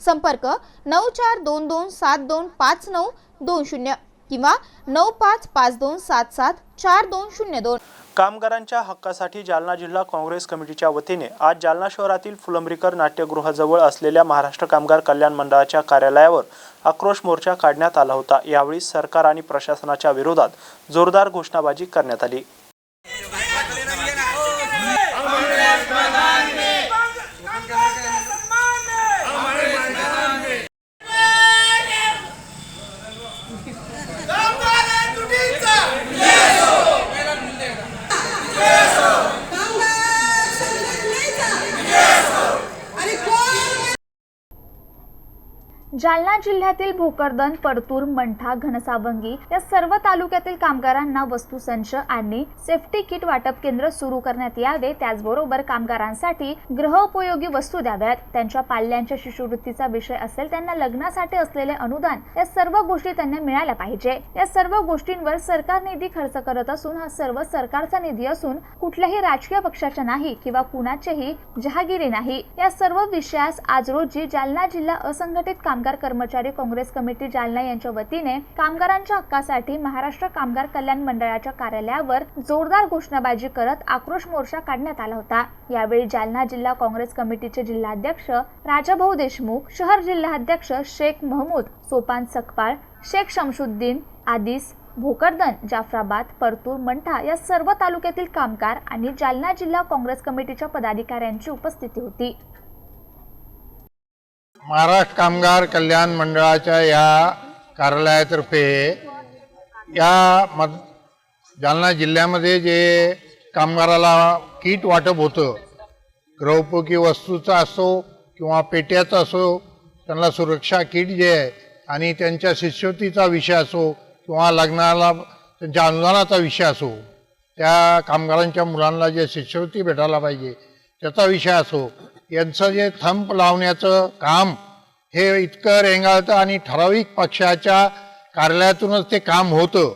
संपर्क नऊ चार दोन दोन सात दोन पाच नऊ दोन शून्य किंवा नऊ पाच पाच दोन सात सात चार दोन शून्य दोन. कामगारांच्या हक्कासाठी जालना जिल्हा काँग्रेस कमिटीच्या वतीने आज जालना शहरातील फुलंब्रीकर नाट्यगृहाजवळ असलेल्या महाराष्ट्र कामगार कल्याण मंडळाच्या कार्यालयावर आक्रोश मोर्चा काढण्यात आला होता. यावेळी सरकार आणि प्रशासनाच्या विरोधात जोरदार घोषणाबाजी करण्यात आली. जिल्ह्यातील भोकरदन परतूर मंठा घनसावंगी या सर्व तालुक्यातील कामगारांना वस्तुसंच आणि सेफ्टी किट वाटप केंद्र सुरू करण्यात यावे. त्याचबरोबर कामगारांसाठी गृहोपयोगी वस्तू द्याव्यात. त्यांच्या पाल्यांच्या शिष्यवृत्तीचा विषय असेल त्यांना लग्नासाठी असलेले अनुदान या सर्व गोष्टी त्यांना मिळाल्या पाहिजे. या सर्व गोष्टींवर सरकार निधी खर्च करत असून हा सर्व सरकारचा निधी असून कुठल्याही राजकीय पक्षाचा नाही किंवा कुणाचेही जहागिरी नाही. या सर्व विषयास आज रोजी जालना जिल्हा असंघटित कामगार कर्मचारी काँग्रेस कमिटी जालना यांच्या वतीने कामगारांच्या हक्कासाठी महाराष्ट्र कामगार कल्याण मंडळाच्या कार्यालयावर जोरदार घोषणाबाजी करत आक्रोश मोर्चा काढण्यात आला होता. यावेळी जालना जिल्हा काँग्रेस कमिटीचे जिल्हाध्यक्ष राजाभाऊ देशमुख शहर जिल्हाध्यक्ष शेख महमूद सोपान सकपाळ शेख शमशुद्दीन आदिस भोकरदन जाफराबाद परतूर मंठा या सर्व तालुक्यातील कामगार आणि जालना जिल्हा काँग्रेस कमिटीच्या पदाधिकाऱ्यांची उपस्थिती होती. महाराष्ट्र कामगार कल्याण मंडळाच्या या कार्यालयातर्फे या मत जालना जिल्ह्यामध्ये जे कामगाराला किट वाटप होतं गृहोपयोगी वस्तूचा असो किंवा पेट्याचा असो त्यांना सुरक्षा किट जे आहे आणि त्यांच्या शिष्यवृत्तीचा विषय असो किंवा लग्नाला त्यांच्या अनुदानाचा विषय असो त्या कामगारांच्या मुलांना जे शिष्यवृत्ती भेटायला पाहिजे त्याचा विषय असो यांचं जे थंप लावण्याचं काम हे इतकं रेंगाळतं आणि ठराविक पक्षाच्या कार्यालयातूनच ते काम होतं.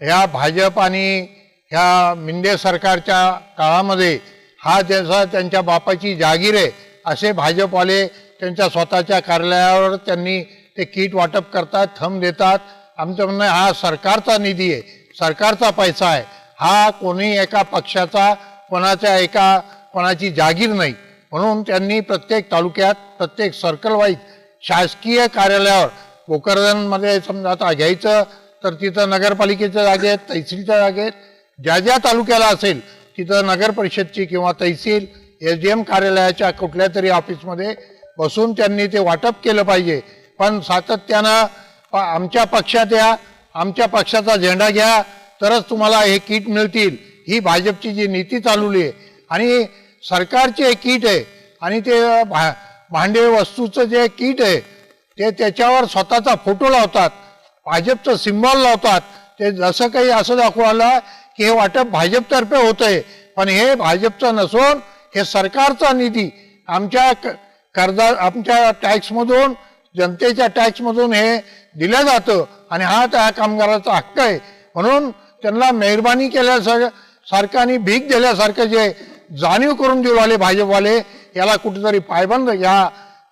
ह्या भाजप आणि ह्या मिंदे सरकारच्या काळामध्ये हा जसा त्यांच्या बापाची जागीर आहे असे भाजपवाले त्यांच्या स्वतःच्या कार्यालयावर त्यांनी ते किट वाटप करतात थंब देतात. आमचं म्हणणं हा सरकारचा निधी आहे सरकारचा पैसा आहे. हा कोणी एका पक्षाचा कोणाच्या एका कोणाची जागीर नाही. म्हणून त्यांनी प्रत्येक तालुक्यात प्रत्येक सर्कल वाईज शासकीय कार्यालयावर भोकरदनमध्ये समजा आता घ्यायचं तर तिथं नगरपालिकेच्या जागेत तहसीलच्या जागेत ज्या ज्या तालुक्याला असेल तिथं नगर परिषदची किंवा तहसील एस डी एम कार्यालयाच्या कुठल्या तरी ऑफिसमध्ये बसून त्यांनी ते वाटप केलं पाहिजे. पण सातत्यानं आमच्या पक्षात या आमच्या पक्षाचा झेंडा घ्या तरच तुम्हाला हे किट मिळतील. ही भाजपची जी नीती चालवली आहे. आणि सरकारचे एक किट आहे. आणि ते भा भांडे वस्तूचं जे किट आहे ते त्याच्यावर स्वतःचा फोटो लावतात. भाजपचं सिम्बॉल लावतात. ते जसं काही असं दाखवायला की हे वाटप भाजपतर्फे होतंय. पण हे भाजपचं नसून हे सरकारचा निधी. आमच्या क- कर्जा आमच्या टॅक्समधून जनतेच्या टॅक्समधून हे दिलं जातं. आणि हा त्या कामगाराचा हक्क आहे. म्हणून त्यांना मेहरबानी केल्यासार सारखं आणि भीक दिल्यासारखं जे जाणीव करून देऊ लागले भाजपवाले याला कुठेतरी पायबंद या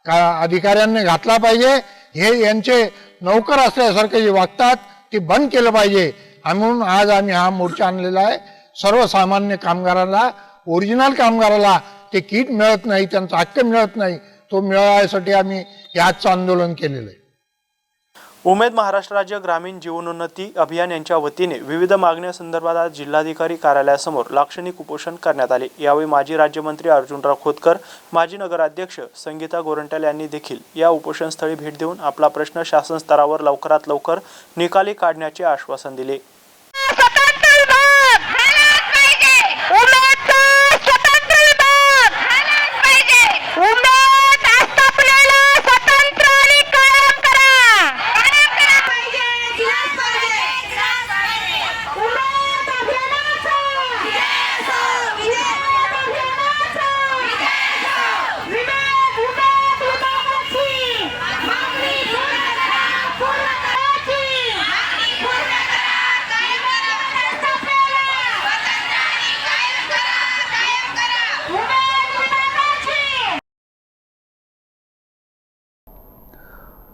का अधिकाऱ्यांनी घातला पाहिजे. हे यांचे नौकर असल्यासारखे जे वागतात ते बंद केलं पाहिजे. म्हणून आज आम्ही हा मोर्चा आणलेला आहे. सर्वसामान्य कामगाराला ओरिजिनल कामगाराला ते किट मिळत नाही त्यांचा हक्क मिळत नाही. तो मिळवण्यासाठी आम्ही हे आजचं आंदोलन केलेलं आहे. उमेद महाराष्ट्र राज्य ग्रामीण जीवनोन्नती अभियान यांच्या वतीने विविध मागण्यासंदर्भात आज जिल्हाधिकारी कार्यालयासमोर लाक्षणिक उपोषण करण्यात आले. यावेळी माजी राज्यमंत्री अर्जुनराव खोतकर माजी नगराध्यक्ष संगीता गोरंट्याल यांनी देखील या उपोषणस्थळी भेट देऊन आपला प्रश्न शासन स्तरावर लवकरात लवकर निकाली काढण्याचे आश्वासन दिले.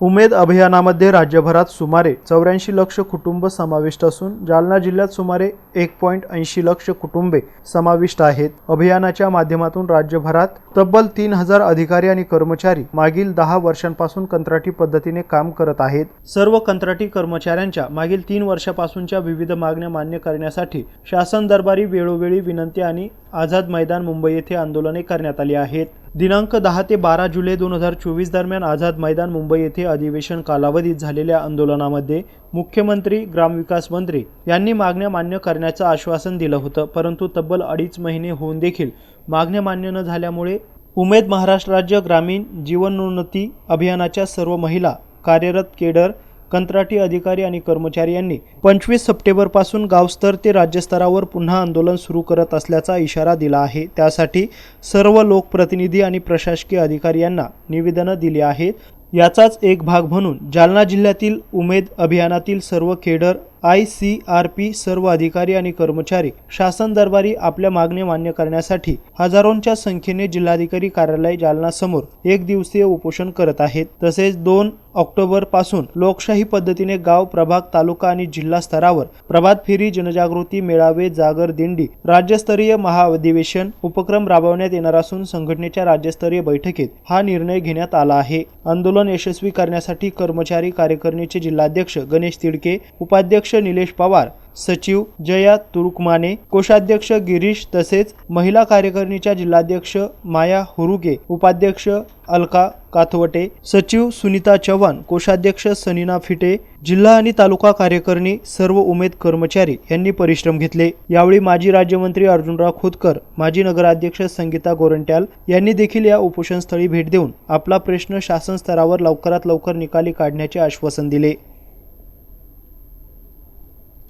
उमेद अभियानामध्ये राज्यभरात सुमारे चौऱ्याऐंशी लक्ष कुटुंब समाविष्ट असून जालना जिल्ह्यात सुमारे एक पॉईंट ऐंशी लक्ष कुटुंबे समाविष्ट आहेत. अभियानाच्या माध्यमातून राज्यभरात तब्बल तीन हजार अधिकारी आणि कर्मचारी मागील दहा वर्षांपासून कंत्राटी पद्धतीने काम करत आहेत. सर्व कंत्राटी कर्मचाऱ्यांच्या मागील तीन वर्षापासूनच्या विविध मागण्या मान्य करण्यासाठी शासन दरबारी वेळोवेळी विनंती आणि आझाद मैदान मुंबई येथे आंदोलने करण्यात आली आहेत. दिनांक दहा ते बारा जुलै दोन हजार चोवीस दरम्यान आझाद मैदान मुंबई येथे अधिवेशन कालावधीत झालेल्या आंदोलनामध्ये मुख्यमंत्री ग्रामविकास मंत्री यांनी मागण्या मान्य करण्याचं आश्वासन दिलं होतं. परंतु तब्बल अडीच महिने होऊन देखील मागण्या मान्य न झाल्यामुळे उमेद महाराष्ट्र राज्य ग्रामीण जीवनोन्नती अभियानाच्या सर्व महिला कार्यरत केडर कंत्राटी अधिकारी आणि कर्मचारी यांनी पंचवीस सप्टेंबरपासून गावस्तर ते राज्यस्तरावर पुन्हा आंदोलन सुरू करत असल्याचा इशारा दिला आहे. त्यासाठी सर्व लोकप्रतिनिधी आणि प्रशासकीय अधिकारी यांना निवेदनं दिली आहेत. याचाच एक भाग म्हणून जालना जिल्ह्यातील उमेद अभियानातील सर्व खेडर आय सी आर पी सर्व अधिकारी आणि कर्मचारी शासन दरबारी आपल्या मागण्या मान्य करण्यासाठी हजारोंच्या संख्येने जिल्हाधिकारी कार्यालय जालनासमोर एक दिवसीय उपोषण करत आहेत. तसेच दोन ऑक्टोबरपासून लोकशाही पद्धतीने गाव प्रभाग तालुका आणि जिल्हा स्तरावर प्रभात फेरी जनजागृती मेळावे जागर दिंडी राज्यस्तरीय महाअधिवेशन उपक्रम राबवण्यात येणार असून संघटनेच्या राज्यस्तरीय बैठकीत हा निर्णय घेण्यात आला आहे. आंदोलन यशस्वी करण्यासाठी कर्मचारी कार्यकारिणीचे जिल्हाध्यक्ष गणेश तिडके उपाध्यक्ष अध्यक्ष निलेश पवार सचिव जया तुरुकमाने कोषाध्यक्ष गिरीश तसेच महिला कार्यकारिणीच्या जिल्हाध्यक्ष माया हुरुगे उपाध्यक्ष अलका काथवटे सचिव सुनीता चव्हाण कोषाध्यक्ष सनीना फिटे जिल्हा आणि तालुका कार्यकारिणी सर्व उमेद कर्मचारी यांनी परिश्रम घेतले. यावेळी माजी राज्यमंत्री अर्जुनराव खोतकर माजी नगराध्यक्ष संगीता गोरंट्याल यांनी देखील या उपोषणस्थळी भेट देऊन आपला प्रश्न शासन स्तरावर लवकरात लवकर निकाली काढण्याचे आश्वासन दिले.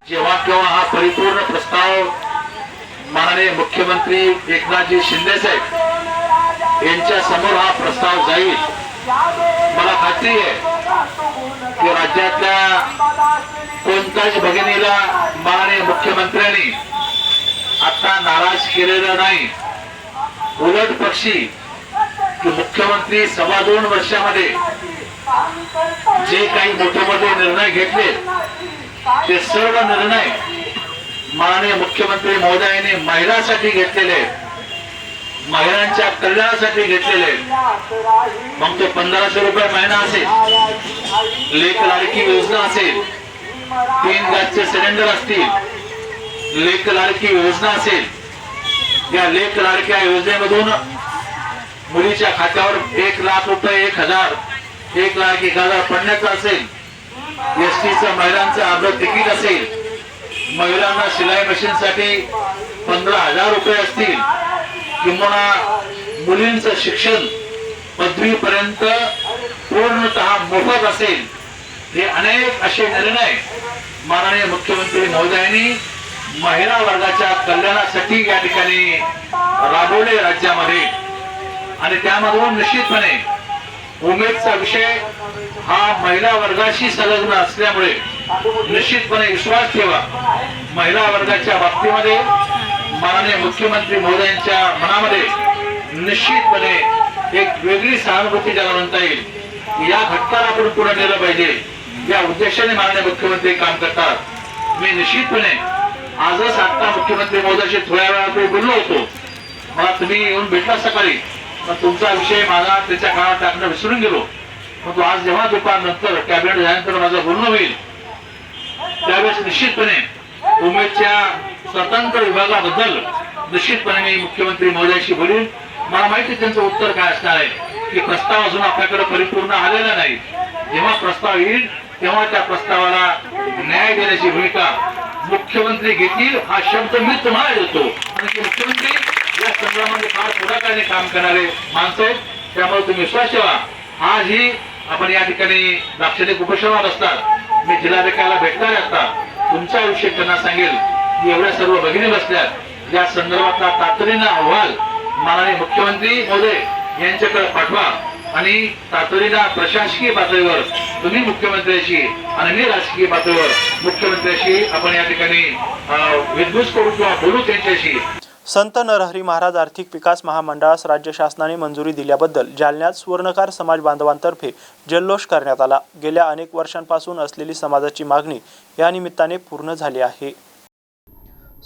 जेव्हा केव्हा हा परिपूर्ण प्रस्ताव माननीय मुख्यमंत्री एकनाथजी शिंदे साहेब यांच्या समोर हा प्रस्ताव जाईल मला खात्री आहे की राज्यातल्या कोणत्याच भगिनीला माननीय मुख्यमंत्र्यांनी आता नाराज केलेलं नाही. उलट पक्षी की मुख्यमंत्री सव्वा दोन वर्षामध्ये जे काही मोठे मोठे निर्णय घेतले ते सर्व निर्णय माने मुख्यमंत्री महोदयाने महिलांसाठी घेतलेले महिलांच्या कल्याणासाठी घेतलेले मग तो पंधराशे रुपये महिना असेल. लेख लाडकी योजना असेल. तीन गॅसचे सिलेंडर असतील. लेख लाडकी योजना असेल. या लेख लाडक्या योजनेमधून मुलीच्या खात्यावर एक लाख रुपये एक हजार एक लाख एक हजार पडण्याचं असेल. एस एसटीचं महिलांचं आपलं तिकीट असेल महिलांना शिलाई मशीनसाठी पंधरा हजार रुपये असतील किंवा मुलींचं शिक्षण पदवीपर्यंत पूर्णत मोफत असेल हे अनेक असे निर्णय माननीय मुख्यमंत्री महोदयांनी महिला वर्गाच्या कल्याणासाठी या ठिकाणी राबवले राज्यामध्ये. आणि त्यामधून निश्चितपणे उमेदचा विषय हा महिला वर्गाशी संलग्न असल्यामुळे निश्चितपणे विश्वास ठेवा. महिला वर्गाच्या बाबतीमध्ये माननीय मुख्यमंत्री महोदयांच्या मनामध्ये निश्चितपणे एक वेगळी सहानुभूती ज्याला म्हणता येईल. या घटकाला आपण पुढे नेलं पाहिजे. या उद्देशाने माननीय मुख्यमंत्री काम करतात. मी निश्चितपणे आजच आता मुख्यमंत्री महोदयाशी थोड्या वेळा बोललो होतो. मला तुम्ही येऊन भेटला सकाळी. मग तुमचा विषय माझा त्याच्या काळात टाकणं विसरून गेलो. मग तो आज जेव्हा दुपार नंतर कॅबिनेट झाल्यानंतर माझं बोलणं होईल. त्यावेळेस निश्चितपणे उमेदच्या स्वतंत्र विभागाबद्दल निश्चितपणे मी मुख्यमंत्री महोदयाशी बोलीन. मला माहिती त्यांचं उत्तर काय असणार आहे. की प्रस्ताव अजून आपल्याकडे परिपूर्ण आलेला नाही. जेव्हा प्रस्ताव येईल तेव्हा त्या प्रस्तावाला न्याय देण्याची भूमिका मुख्यमंत्री घेतील हा शब्द मी तुम्हाला देतो. आणि मुख्यमंत्री या संग्रामामध्ये फार पुढाकाराने काम करणारे माणसं आहेत. त्यामुळे तुम्ही विश्वास ठेवा. आजही आपण या ठिकाणी लाक्षणिक उपोषणावर असतात. मी जिल्हाधिकाऱ्याला भेटणार असतात तुमचा विषय त्यांना सांगेल. की एवढ्या सर्व भगिनी बसल्यात. या संदर्भातला तातडीनं अहवाल माननीय मुख्यमंत्री महोदय यांच्याकडे पाठवा. आणि तातडीनं प्रशासकीय पातळीवर तुम्ही मुख्यमंत्र्याशी आणि मी राजकीय पातळीवर मुख्यमंत्र्याशी आपण या ठिकाणी अं, करू किंवा बोलू त्यांच्याशी. संत नरहरी महाराज आर्थिक विकास महामंडळास राज्य शासनाने मंजुरी दिल्याबद्दल जालन्यात सुवर्णकार समाज बांधवांतर्फे जल्लोष करण्यात आला. गेल्या अनेक वर्षांपासून असलेली समाजाची मागणी या निमित्ताने पूर्ण झाली आहे.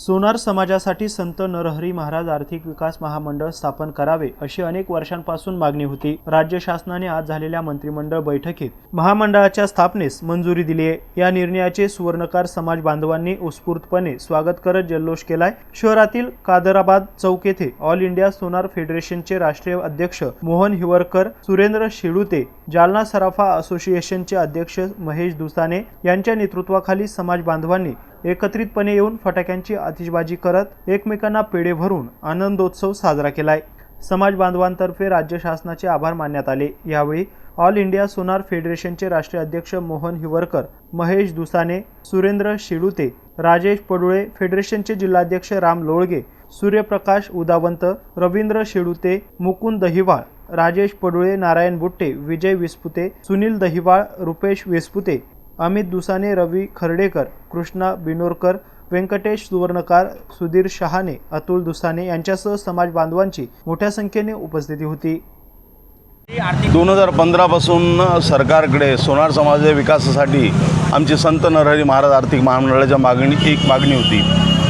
सोनार समाजासाठी संत नरहरी महाराज आर्थिक विकास महामंडळ स्थापन करावे अशी अनेक वर्षांपासून मागणी होती. राज्य शासनाने आज झालेल्या मंत्रिमंडळ बैठकीत महामंडळाच्या स्थापनेस मंजुरी दिली आहे. या निर्णयाचे सुवर्णकार समाज बांधवांनी उत्स्फूर्तपणे स्वागत करत जल्लोष केलाय. शहरातील कादराबाद चौक येथे ऑल इंडिया सोनार फेडरेशनचे राष्ट्रीय अध्यक्ष मोहन हिवरकर सुरेंद्र शेळुते जालना सराफा असोसिएशनचे अध्यक्ष महेश दुसाने यांच्या नेतृत्वाखाली समाज बांधवांनी एकत्रितपणे येऊन फटाक्यांची आतिषबाजी करत एकमेकांना पेढे भरून आनंदोत्सव साजरा केलाय. समाज बांधवांतर्फे राज्य शासनाचे आभार मानण्यात आले. यावेळी ऑल इंडिया सोनार फेडरेशनचे राष्ट्रीय अध्यक्ष मोहन हिवरकर महेश दुसाने सुरेंद्र शिडुते राजेश पडुळे फेडरेशनचे जिल्हाध्यक्ष राम लोळगे सूर्यप्रकाश उदावंत रवींद्र शिडुते मुकुंद दहिवाळ राजेश पडुळे नारायण बुट्टे विजय विस्पुते सुनील दहिवाळ रुपेश विस्पुते अमित दुसाने रवी खर्डेकर कृष्णा बिनोरकर व्यंकटेश सुवर्णकार सुधीर शहाणे अतुल दुसाने यांच्यासह समाज बांधवांची मोठ्या संख्येने उपस्थिती होती. दोन हजार पंधरापासून सरकारकडे सोनार समाजाच्या विकासासाठी आमची संत नरहरी महाराज आर्थिक महामंडळाच्या मागणी एक मागणी होती.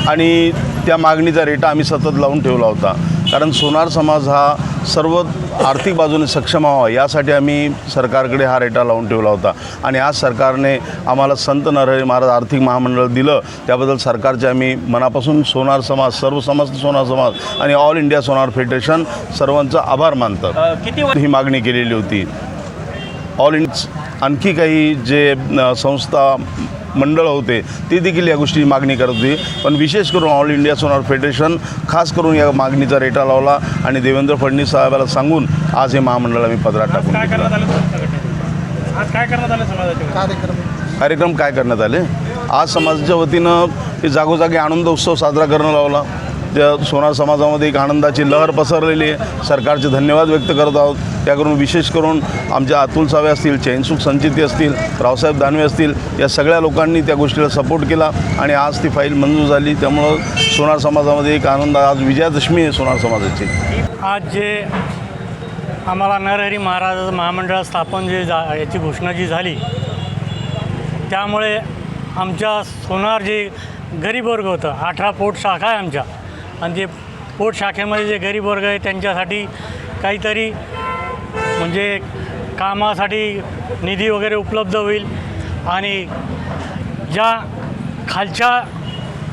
आणि त्या मागणीचा रेटा आम्ही सतत लावून ठेवला होता. कारण सोनार समाज हा सर्व आर्थिक बाजूने सक्षम व्हावा यासाठी आम्ही सरकारकडे हा रेटा लावून ठेवला होता. आणि आज सरकारने आम्हाला संत नरहरी महाराज आर्थिक महामंडळ दिलं त्याबद्दल सरकारचे आम्ही मनापासून सोनार समाज सर्व समस्त सोनार समाज आणि ऑल इंडिया सोनार फेडरेशन सर्वांचा आभार मानतात. किती ही मागणी केलेली होती. ऑल इंडिया आणखी काही जे संस्था मंडळ होते ते देखील या गोष्टी मागणी करत होती. पण विशेष करून ऑल इंडिया सोनार फेडरेशन खास करून या मागणीचा रेटा लावला आणि देवेंद्र फडणवीस साहेबाला सांगून आज हे महामंडळ आम्ही पदरात टाकून काय. करण्यात आलं समाजाच्या कार्यक्रम काय करण्यात आले? आज समाजाच्या वतीनं हे जागोजागी आनंद उत्सव साजरा करणं लावला. त्या सोनार समाजामध्ये एक आनंदाची लहर पसरलेली आहे. सरकारचे धन्यवाद व्यक्त करत आहोत. त्याकडून विशेष करून आमच्या अतुल सावे असतील चैनसुख संचिती असतील रावसाहेब दानवे असतील या सगळ्या लोकांनी त्या गोष्टीला सपोर्ट केला आणि आज ती फाईल मंजूर झाली. त्यामुळं सोनार समाजामध्ये एक आनंद आज विजयादशमी आहे सोनार समाजाची. आज जे आम्हाला नरहरी महाराजाचं महामंडळ स्थापन जे जा याची घोषणा जी झाली त्यामुळे आमच्या सोनार जे गरीब वर्ग होतं अठरा पोट शाखा आहे आमच्या. आणि जे पोट शाखेमध्ये जे गरीब वर्ग आहे त्यांच्यासाठी काहीतरी म्हणजे कामासाठी निधी वगैरे उपलब्ध होईल. आणि ज्या खालच्या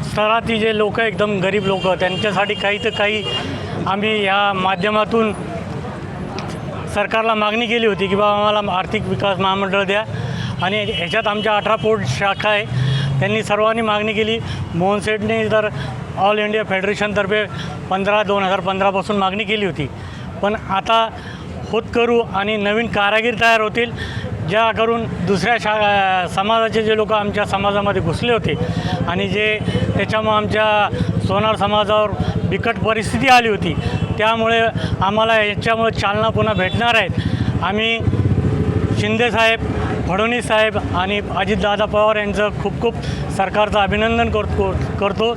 स्तरातील जे लोक एकदम गरीब लोक त्यांच्यासाठी काही तर काही आम्ही या माध्यमातून सरकारला मागणी केली होती की बाबा आम्हाला आर्थिक विकास महामंडळ द्या. आणि ह्याच्यात आमच्या अठरा पोट शाखा आहे. त्यांनी सर्वांनी मागणी केली. मोहन सेठने तर ऑल इंडिया फेडरेशनतर्फे पंधरा दोन हजार पंधरापासून मागणी केली होती. पण आता होतकरू आणि नवीन कारागीर तयार होतील ज्या करून दुसऱ्या शा समाजाचे जे लोक आमच्या समाजामध्ये घुसले होते आणि जे त्याच्यामुळं आमच्या सोनार समाजावर बिकट परिस्थिती आली होती. त्यामुळे आम्हाला याच्यामुळे चालना पुन्हा भेटणार आहेत. आम्ही शिंदेसाहेब फडणवीस साहेब आणि अजितदादा पवार यांचं खूप खूप सरकारचं अभिनंदन करतो करतो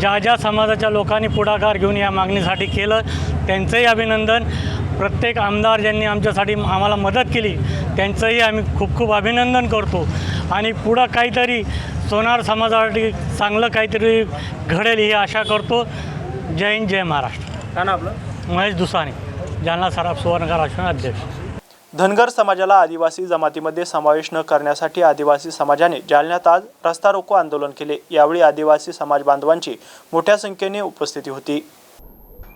ज्या ज्या समाजाच्या लोकांनी पुढाकार घेऊन या मागणीसाठी केलं त्यांचंही अभिनंदन. प्रत्येक आमदार ज्यांनी आमच्यासाठी आम्हाला मदत केली त्यांचंही आम्ही खूप खूप अभिनंदन करतो. आणि पुढं काहीतरी सोनार समाजासाठी चांगलं काहीतरी घडेल ही आशा करतो. जय हिंद जय महाराष्ट्र. का ना आपलं? महेश दुसाने जालना सराफ सुवर्णकार अध्यक्ष. धनगर समाजाला आदिवासी जमातीमध्ये समावेश न करण्यासाठी आदिवासी समाजाने जालन्यात आज रस्ता रोको आंदोलन केले. यावेळी आदिवासी समाज बांधवांची मोठ्या संख्येने उपस्थिती होती.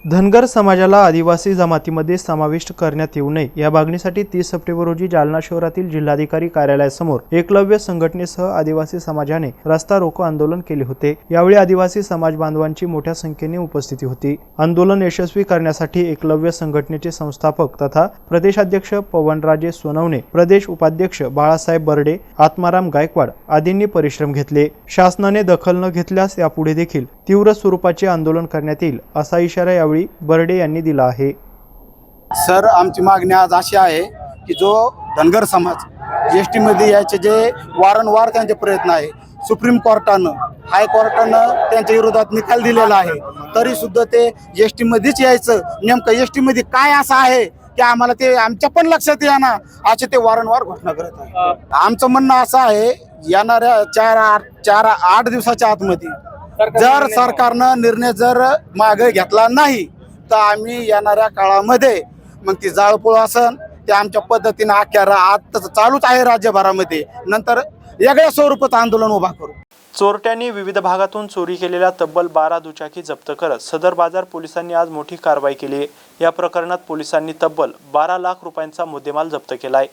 धनगर समाजाला आदिवासी जमातीमध्ये समाविष्ट करण्यात येऊ नये. या मागणीसाठी तीस सप्टेंबर रोजी जालना शहरातील जिल्हाधिकारी कार्यालयासमोर एकलव्य संघटनेसह आदिवासी समाजाने रस्ता रोको आंदोलन केले होते. यावेळी आदिवासी समाज बांधवांची मोठ्या संख्येने उपस्थिती होती. आंदोलन यशस्वी करण्यासाठी एकलव्य संघटनेचे संस्थापक तथा प्रदेशाध्यक्ष पवनराजे सोनवणे प्रदेश उपाध्यक्ष बाळासाहेब बर्डे आत्माराम गायकवाड आदींनी परिश्रम घेतले. शासनाने दखल न घेतल्यास यापुढे देखील तीव्र स्वरूपाचे आंदोलन करण्यात येईल असा इशारा यावेळी बर्डे यांनी दिला आहे. सर आमची मागणी आज अशी आहे की जो धनगर समाज जी एस टीमध्ये यायचे जे वारंवार त्यांचे प्रयत्न आहे सुप्रीम कोर्टानं हायकोर्टानं त्यांच्या विरोधात निकाल दिलेला आहे तरी सुद्धा ते एस टी मध्येच यायचं. नेमकं एसमध्ये काय असं आहे की आम्हाला ते आमच्या पण लक्षात येणार असे ते वारंवार घोषणा करत आहे आमचं म्हणणं असं आहे येणाऱ्या चार आठ चार आठ दिवसाच्या आतमध्ये जर सरकारनं निर्णय जर मागे घेतला नाही तर आम्ही येणाऱ्या काळामध्ये मग ती जाळपोळ असन ते आमच्या पद्धतीनं आज तसं चालूच आहे राज्यभरामध्ये. नंतर वेगळ्या स्वरूपाचं आंदोलन उभा करू. चोरट्यांनी विविध भागातून चोरी केलेल्या तब्बल बारा दुचाकी जप्त करत सदर बाजार पोलिसांनी आज मोठी कारवाई केली. या प्रकरणात पोलिसांनी तब्बल बारा लाख रुपयांचा मुद्देमाल जप्त केला आहे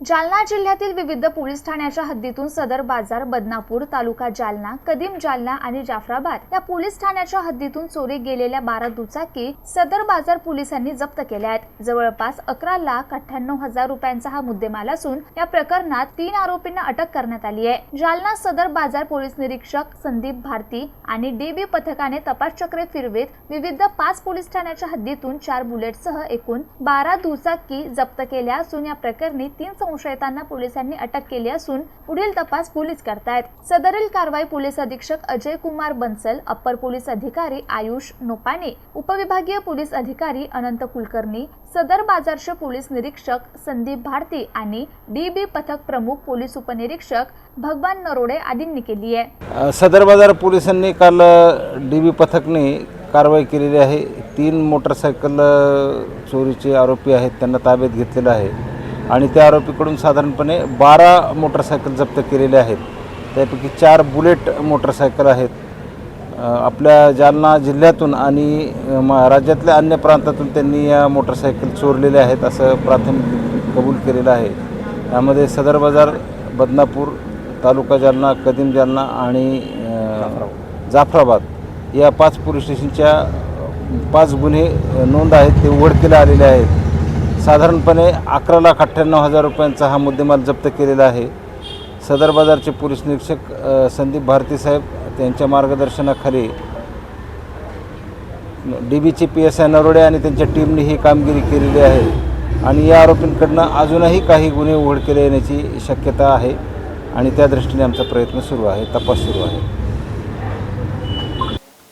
जालना जिल्ह्यातील विविध पोलीस ठाण्याच्या हद्दीतून सदर बाजार बदनापूर तालुका जालना कदीम जालना आणि जाफराबाद या पोलीस ठाण्याच्या हद्दीतून चोरी गेलेल्या बारा दुचाकी सदर बाजार पोलिसांनी जप्त केल्या आहेत. जवळपास अकरा लाख अठ्ठ्याण्णव हजार रुपयांचा हा मुद्देमाल असून या प्रकरणात तीन आरोपींना अटक करण्यात आली आहे. जालना सदर बाजार पोलीस निरीक्षक संदीप भारती आणि डीबी पथकाने तपास चक्रे फिरवीत विविध पाच पोलीस ठाण्याच्या हद्दीतून चार बुलेटसह एकूण बारा दुचाकी जप्त केल्या असून या प्रकरणी तीन संशयितांना पोलिसांनी अटक केली असून पुढील तपास पोलीस करतायत. सदरील कारवाई पोलीस अधीक्षक अजय कुमार बन्सल अप्पर पोलीस अधिकारी आयुष नोपाने उपविभागीय पोलीस अधिकारी अनंत कुलकर्णी सदर बाजारचे पोलीस निरीक्षक संदीप भारती आणि डी बी पथक प्रमुख पोलीस उपनिरीक्षक भगवान नरोडे आदींनी केली आहे. सदर बाजार पोलिसांनी काल डी बी पथकने कारवाई केलेली आहे. तीन मोटरसायकल चोरीचे आरोपी आहेत त्यांना ताब्यात घेतलेलं आहे. आणि त्या आरोपीकडून साधारणपणे बारा मोटरसायकल जप्त केलेले आहेत. त्यापैकी चार बुलेट मोटरसायकल आहेत. आपल्या जालना जिल्ह्यातून आणि राज्यातल्या अन्य प्रांतातून त्यांनी या मोटरसायकल चोरलेल्या आहेत असं प्राथमिक कबूल केलेलं आहे. त्यामध्ये सदर बाजार बदनापूर तालुका जालना कदीम जालना आणि जाफराबाद या पाच पोलीस स्टेशनच्या पाच गुन्हे नोंद आहेत ते उघडकीला आलेले आहेत. साधारणपणे अकरा लाख अठ्ठ्याण्णव हजार रुपयांचा हा मुद्देमाल जप्त केलेला आहे. सदर बाजारचे पोलीस निरीक्षक संदीप भारती साहेब त्यांच्या मार्गदर्शनाखाली डी बीचे पी एस आय नरोडे आणि त्यांच्या टीमने ही कामगिरी केलेली आहे आणि या आरोपींकडनं अजूनही काही गुन्हे उघड केले येण्याची शक्यता आहे आणि त्या दृष्टीने आमचा प्रयत्न सुरू आहे तपास सुरू आहे.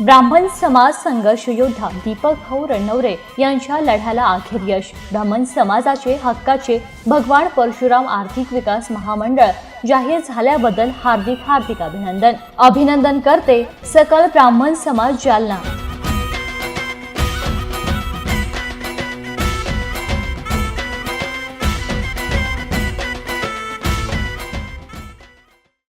ब्राह्मण समाज संघर्ष योद्धा दीपक भाऊ रणनवरे यांच्या लढ्याला अखेर यश. ब्राह्मण समाजाचे हक्काचे भगवान परशुराम आर्थिक विकास महामंडळ जाहीर झाल्याबद्दल हार्दिक हार्दिक अभिनंदन. अभिनंदन करते सकल ब्राह्मण समाज जालना.